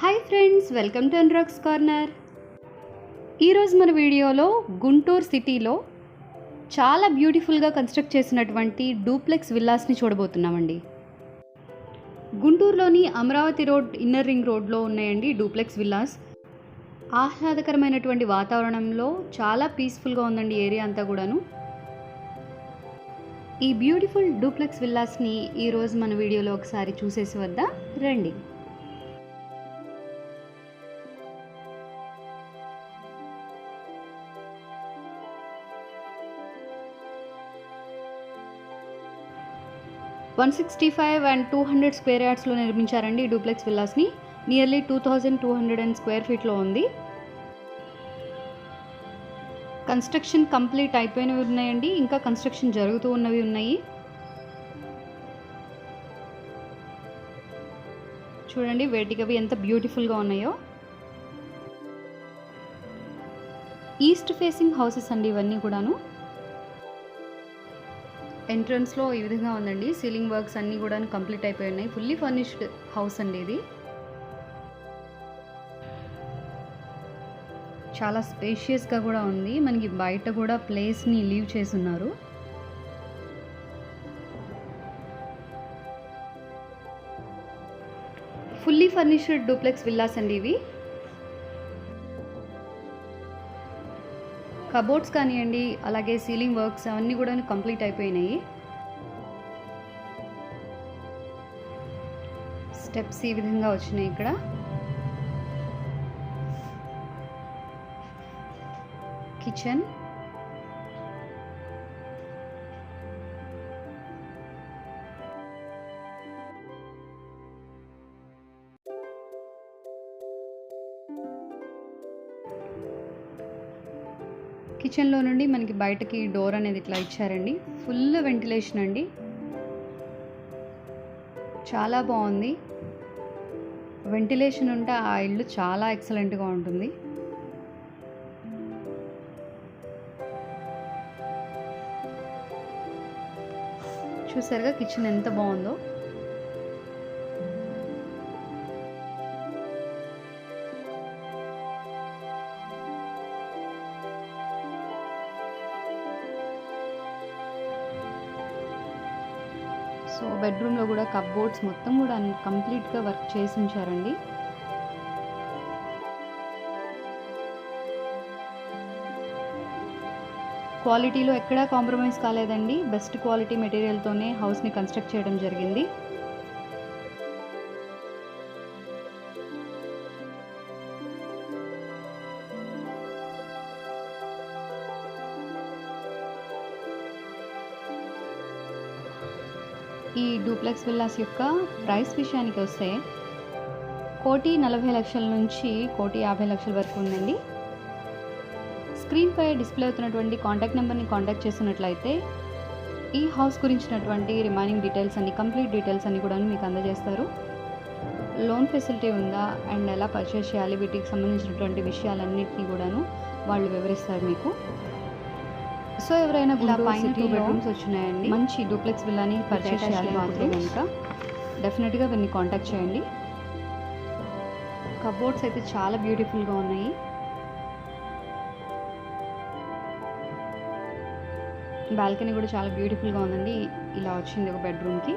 Hi friends welcome to అన్రాక్స్ corner. ఈరోజు మన వీడియోలో గుంటూరు సిటీలో చాలా బ్యూటిఫుల్గా కన్స్ట్రక్ట్ చేసినటువంటి డూప్లెక్స్ విల్లాస్ని చూడబోతున్నామండి. గుంటూరులోని అమరావతి రోడ్ ఇన్నర్ రింగ్ రోడ్లో ఉన్నాయండి డూప్లెక్స్ విల్లాస్. ఆహ్లాదకరమైనటువంటి వాతావరణంలో చాలా పీస్ఫుల్గా ఉందండి ఏరియా అంతా కూడాను. ఈ బ్యూటిఫుల్ డూప్లెక్స్ విల్లాస్ని ఈరోజు మన వీడియోలో ఒకసారి చూసేసి వద్దా రండి. One sixty five and two hundred square యార్డ్స్లో నిర్మించారండి ఈ duplex విల్లాస్ని. Nearly two thousand two hundred and square ఫీట్లో ఉంది. కన్స్ట్రక్షన్ కంప్లీట్ అయిపోయినవి ఉన్నాయండి. ఇంకా కన్స్ట్రక్షన్ జరుగుతూ ఉన్నవి ఉన్నాయి. చూడండి వేటికవి ఎంత బ్యూటిఫుల్గా ఉన్నాయో. ఈస్ట్ ఫేసింగ్ హౌసెస్ అండి ఇవన్నీ కూడాను. ఎంట్రన్స్లో ఈ విధంగా ఉందండి. సీలింగ్ వర్క్స్ అన్నీ కూడా కంప్లీట్ అయిపోయి ఉన్నాయి. ఫుల్లీ ఫర్నిష్డ్ హౌస్ అండి ఇది. చాలా స్పేషియస్గా కూడా ఉంది. మనకి బయట కూడా ప్లేస్ని లీవ్ చేసి ఉన్నారు ఫుల్లీ ఫర్నిష్డ్ డూప్లెక్స్ విల్లాస్ అండి ఇవి. కబోర్డ్స్ కానివ్వండి అలాగే సీలింగ్ వర్క్స్ అవన్నీ కూడా కంప్లీట్ అయిపోయినాయి. స్టెప్స్ ఈ విధంగా వచ్చినాయి ఇక్కడ. కిచెన్. కిచెన్లో నుండి మనకి బయటకి డోర్ అనేది ఇట్లా ఇచ్చారండి. ఫుల్ వెంటిలేషన్ అండి. చాలా బాగుంది. వెంటిలేషన్ ఉంటే ఆ ఇల్లు చాలా ఎక్సలెంట్గా ఉంటుంది. చూసారుగా కిచెన్ ఎంత బాగుందో. సో బెడ్రూమ్లో కూడా కప్బోర్డ్స్ మొత్తం కూడా కంప్లీట్గా వర్క్ చేసి ఉంచారండి. క్వాలిటీలో ఎక్కడా కాంప్రమైజ్ కాలేదండి. బెస్ట్ క్వాలిటీ మెటీరియల్తోనే హౌస్ని కన్స్ట్రక్ట్ చేయడం జరిగింది. ఈ డూప్లెక్స్ విల్లాస్ యొక్క ప్రైస్ విషయానికి వస్తే కోటి నలభై లక్షల నుంచి కోటి యాభై లక్షల వరకు ఉందండి. స్క్రీన్పై డిస్ప్లే అవుతున్నటువంటి కాంటాక్ట్ నెంబర్ని కాంటాక్ట్ చేసినట్లయితే ఈ హౌస్ గురించినటువంటి రిమైనింగ్ డీటెయిల్స్ అన్ని కంప్లీట్ డీటెయిల్స్ అన్ని కూడా మీకు అందజేస్తారు. లోన్ ఫెసిలిటీ ఉందా అండ్ ఎలా పర్చేస్ చేయాలి వీటికి సంబంధించినటువంటి విషయాలన్నింటినీ కూడాను వాళ్ళు వివరిస్తారు మీకు. సో ఎవరైనా పైన టూ బెడ్రూమ్స్ వచ్చినాయండి. మంచి డూప్లెక్స్ విల్లాని పర్చేస్ చేయాలి మాత్రం కనుక. డెఫినెట్గా వీరిని కాంటాక్ట్ చేయండి. కబోర్డ్స్ అయితే చాలా బ్యూటిఫుల్గా ఉన్నాయి. బాల్కనీ కూడా చాలా బ్యూటిఫుల్గా ఉందండి. ఇలా వచ్చింది ఒక బెడ్రూమ్కి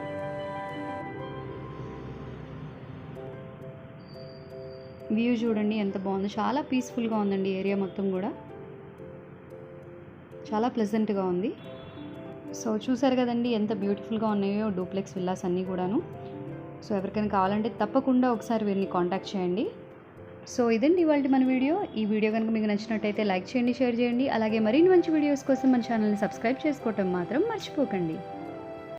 వ్యూ చూడండి ఎంత బాగుందో. చాలా పీస్ఫుల్గా ఉందండి ఏరియా మొత్తం కూడా. చాలా ప్లెజెంట్గా ఉంది. సో చూసారు కదండి ఎంత బ్యూటిఫుల్గా ఉన్నాయో డూప్లెక్స్ విల్లాస్ అన్నీ కూడాను. సో ఎవరికైనా కావాలంటే తప్పకుండా ఒకసారి వీరిని కాంటాక్ట్ చేయండి. సో ఇదండి ఇవాళ మన వీడియో. ఈ వీడియో కనుక మీకు నచ్చినట్టయితే లైక్ చేయండి షేర్ చేయండి. అలాగే మరిన్ని మంచి వీడియోస్ కోసం మన ఛానల్ని సబ్స్క్రైబ్ చేసుకోవటం మాత్రం మర్చిపోకండి.